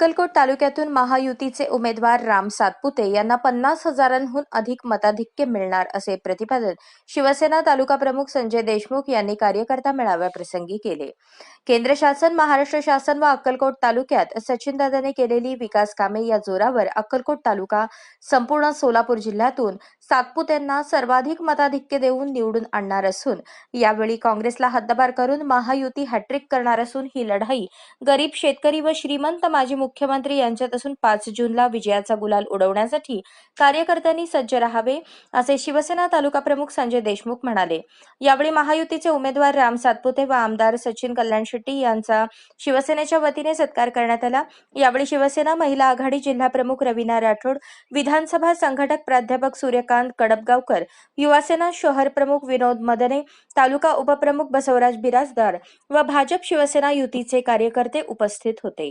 अक्कलकोट तालुक्यातून महायुतीचे उमेदवार राम सातपुते यांना पन्नास हजारांहून अधिक मताधिक्य मिळणार असे प्रतिपादन शिवसेना तालुका प्रमुख संजय देशमुख यांनी कार्यकर्ता मेळाव्याप्रसंगी केले. केंद्र शासन महाराष्ट्र शासन व अक्कलकोट तालुक्यात सचिनदादांनी केलेली विकास कामे या जोरावर अक्कलकोट तालुका संपूर्ण सोलापूर जिल्ह्यातून सातपुतेंना सर्वाधिक मताधिक्य देऊन निवडून आणणार असून यावेळी काँग्रेसला हद्दबार करून महायुती हॅट्रिक करणार असून ही लढाई गरीब शेतकरी व श्रीमंत माजी मुख्यमंत्री यांच्यात असून पाच जूनला विजयाचा गुलाल उडवण्यासाठी कार्यकर्त्यांनी सज्ज राहावे असे शिवसेना तालुका प्रमुख संजय देशमुख म्हणाले. यावेळी महायुतीचे उमेदवार राम सातपुते व आमदार सचिन कल्याण शेट्टी यांचा शिवसेनेच्या वतीने सत्कार करण्यात आला. यावेळी शिवसेना महिला आघाडी जिल्हा प्रमुख रवीना राठोड विधानसभा संघटक प्राध्यापक सूर्यकांत कडपगावकर युवासेना शहर प्रमुख विनोद मदने तालुका उपप्रमुख बसवराज बिराजदार व भाजप शिवसेना युतीचे कार्यकर्ते उपस्थित होते.